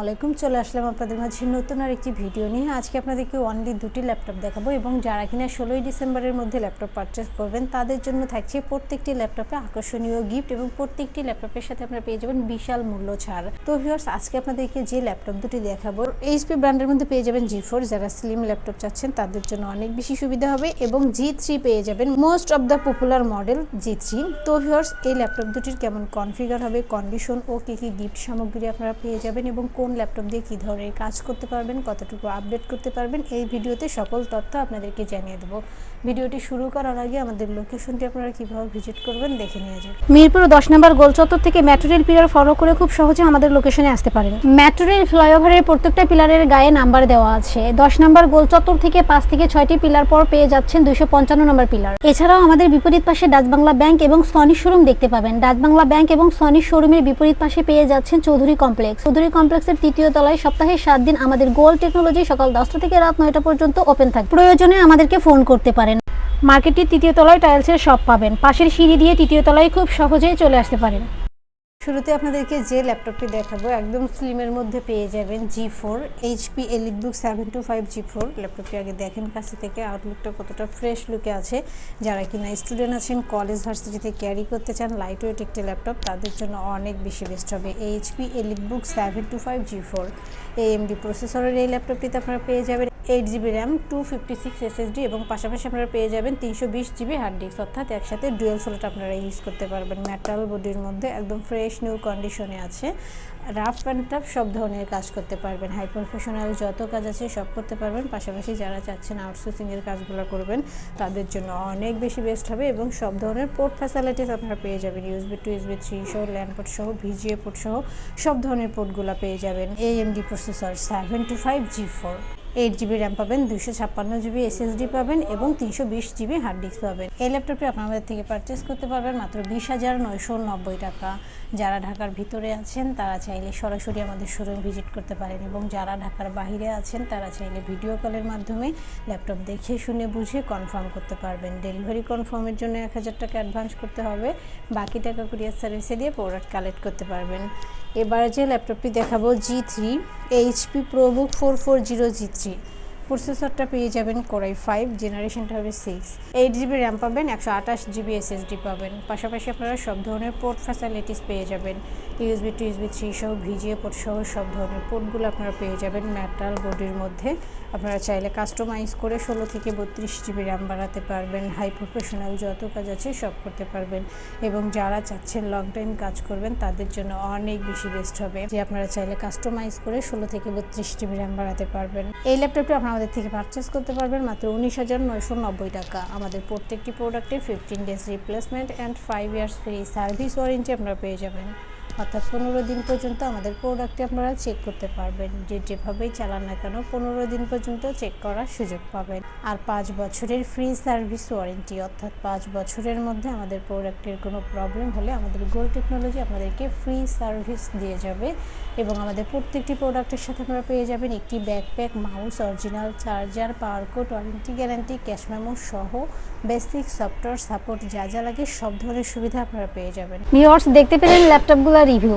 আলাইকুম, চলে আসলাম আপনাদের মাঝে নতুন আর একটি ভিডিও নিয়ে। আজকে আপনাদেরকে অনলি দুটি ল্যাপটপ দেখাবো এবং যারা কিনা ষোলোই ডিসেম্বরের মধ্যে ল্যাপটপ পারচেস করবেন, তাদের জন্য থাকছে প্রত্যেকটি ল্যাপটপে আকর্ষণীয় গিফট এবং প্রত্যেকটি ল্যাপটপের সাথে আপনারা পেয়ে যাবেন বিশাল মূল্য ছাড়। তো ভিউয়ার্স আজকে আপনাদেরকে যে ল্যাপটপ দুটি দেখাবো এইচপি ব্র্যান্ডের মধ্যে পেয়ে যাবেন জি ফোর যারা স্লিম ল্যাপটপ চাচ্ছেন, তাদের জন্য অনেক বেশি সুবিধা হবে এবং জি থ্রি পেয়ে যাবেন most of the popular model G three তো ভিউয়ার্স এই ল্যাপটপ দুটির কেমন কনফিগার হবে কন্ডিশন ও কী কী গিফট সামগ্রী আপনারা পেয়ে যাবেন এবং কোন ল্যাপটপ দিয়ে কী ধরনের কাজ করতে পারবেন, কতটুকু আপডেট করতে পারবেন, এই ভিডিওতে সকল তথ্য আপনাদেরকে জানিয়ে দেবো। ভিডিওটি শুরু করার আগে আমাদের লোকেশনটি আপনারা কীভাবে ভিজিট করবেন দেখে নিয়ে যান মিরপুর দশ নম্বর গোল চত্বর থেকে মেট্রো রেল পিলার ফলো করে খুব সহজে আমাদের লোকেশনে আসতে পারেন। মেট্রো রেল ফ্লাইওভারের প্রত্যেকটা পিলারের গায়ে নাম্বার দেওয়া আছে। দশ নম্বর গোল চত্বর থেকে পাঁচ থেকে ছয়টি পিলার পর পেয়ে যাচ্ছেন দুইশো পঞ্চান্ন নম্বর পিলার এছাড়াও আমাদের বিপরীত পাশে ডাচবাংলা ব্যাংক এবং সনি শোরুম দেখতে পাবেন। ডাচবাংলা ব্যাংক এবং সনি শোরুমের বিপরীত পাশে পেয়ে যাচ্ছেন চৌধুরী কমপ্লেক্স চৌধুরী কমপ্লেক্সের তৃতীয় তলায় সপ্তাহে সাত দিন আমাদের গোল টেকনোলজি সকাল দশটা থেকে রাত নয়টা পর্যন্ত ওপেন থাকে প্রয়োজনে আমাদেরকে ফোন করতে পারেন। মার্কেটটির তৃতীয় তলায় টাইলসের সব পাবেন। পাশের সিঁড়ি দিয়ে তৃতীয় তলায় খুব সহজেই চলে আসতে পারেন। শুরুতে আপনাদেরকে যে ল্যাপটপটি দেখাবো, একদম স্লিমের মধ্যে পেয়ে যাবেন G four HP EliteBook seven two five G four ল্যাপটপটি আগে দেখেন কাছে থেকে আউটলুকটা কতটা ফ্রেশ লুকে আছে। যারা কিনা স্টুডেন্ট আছেন কলেজ ভার্সিটিতে ক্যারি করতে চান লাইট ওয়েট একটি ল্যাপটপ, তাদের জন্য অনেক বেশি বেস্ট হবে। HP EliteBook seven two five G four AMD প্রসেসরের এই ল্যাপটপটিতে আপনারা পেয়ে যাবেন eight GB RAM two fifty six SSD এবং পাশাপাশি আপনারা পেয়ে যাবেন তিনশো বিশ জিবি হার্ড ডিস্ক অর্থাৎ একসাথে ডুয়েল সোলেট আপনারা ইউজ করতে পারবেন। মেটাল বডির মধ্যে একদম ফ্রেশ নিউ কন্ডিশনে আছে। রাফ অ্যান্ড টাফ সব ধরনের কাজ করতে পারবেন। হাই প্রফেশনাল যত কাজ আছে সব করতে পারবেন। পাশাপাশি যারা চাচ্ছেন আউটসোর্সিংয়ের কাজগুলো করবেন, তাদের জন্য অনেক বেশি বেস্ট হবে এবং সব ধরনের পোর্ট ফ্যাসিলিটিস আপনারা পেয়ে যাবেন। ইউএসবি টু ইউএসবি থ্রি সহ ল্যান্ড পোর্ট সহ ভিজিএ পোর্ট সহ সব ধরনের পোর্টগুলো পেয়ে যাবেন। AMD processor seven two five G four eight GB RAM পাবেন দুশো ছাপ্পান্ন জিবি এসএসডি পাবেন এবং তিনশো বিশ জিবি হার্ড ডিস্ক পাবেন। এই ল্যাপটপটি আপনাদের থেকে পারচেস করতে পারবেন মাত্র বিশ হাজার নয়শো নব্বই টাকা। যারা ঢাকার ভিতরে আছেন, তারা চাইলে সরাসরি আমাদের শোরুম ভিজিট করতে পারেন এবং যারা ঢাকার বাইরে আছেন, তারা চাইলে ভিডিও কলের মাধ্যমে ল্যাপটপ দেখে, শুনে, বুঝে কনফার্ম করতে পারবেন। ডেলিভারি কনফার্মের জন্য এক হাজার টাকা অ্যাডভান্স করতে হবে। বাকি টাকা কুরিয়ার সার্ভিসে দিয়ে প্রোডাক্ট কালেক্ট করতে পারবেন। এবার যে ল্যাপটপটি দেখাবো G three HP ProBook four four zero G three প্রসেসরটা পেয়ে যাবেন কোরাই ফাইভ জেনারেশনটা হবে সিক্স এইট জিবি র্যাম পাবেন, একশো আঠাশ জিবি এসএসডি পাবেন। পাশাপাশি আপনারা সব ধরনের পোর্ট ফ্যাসিলিটিস পেয়ে যাবেন। ইউএসবি টু ইউএসবি থ্রি সহ, ভিজিএ পোর্ট সহ সব ধরনের পোর্টগুলো আপনারা পেয়ে যাবেন ম্যাটাল বডির মধ্যে। আপনারা চাইলে কাস্টমাইজ করে ষোলো থেকে বত্রিশ জিবি র্যাম বাড়াতে পারবেন। হাই প্রফেশনাল যত কাজ আছে সব করতে পারবেন। এবং যারা চাচ্ছেন লং টাইম কাজ করবেন, তাদের জন্য অনেক বেশি বেস্ট হবে। যে আপনারা চাইলে কাস্টমাইজ করে ষোলো থেকে বত্রিশ জিবি র্যাম বাড়াতে পারবেন। এই ল্যাপটপটি আপনারা আমাদের থেকে পারচেস করতে পারবেন মাত্র উনিশ হাজার নয়শো নব্বই টাকা। আমাদের প্রত্যেকটি প্রোডাক্টে fifteen days replacement and five years free service warranty আপনারা পেয়ে যাবেন। অর্থাৎ পনেরো দিন পর্যন্ত আমাদের প্রোডাক্টটি আপনারা চেক করতে পারবেন। যে যেভাবেই চালান না কেন পনেরো দিন পর্যন্ত চেক করার সুযোগ পাবেন। আর পাঁচ বছরের ফ্রি সার্ভিস ওয়ারেন্টি অর্থাৎ পাঁচ বছরের মধ্যে আমাদের প্রোডাক্টের কোনো প্রবলেম হলে আমাদের গোল টেকনোলজি আপনাদেরকে ফ্রি সার্ভিস দিয়ে যাবে এবং আমাদের প্রত্যেকটি প্রোডাক্টের সাথে আপনারা পেয়ে যাবেন একটি backpack mouse original charger power cord warranty guarantee cash memo সহ বেসিক সফটওয়্যার সাপোর্ট যা যা লাগে সব ধরনের সুবিধা আপনারা পেয়ে যাবেন। ভিউয়ার্স দেখতে পেলেন ল্যাপটপগুলো রিভিউ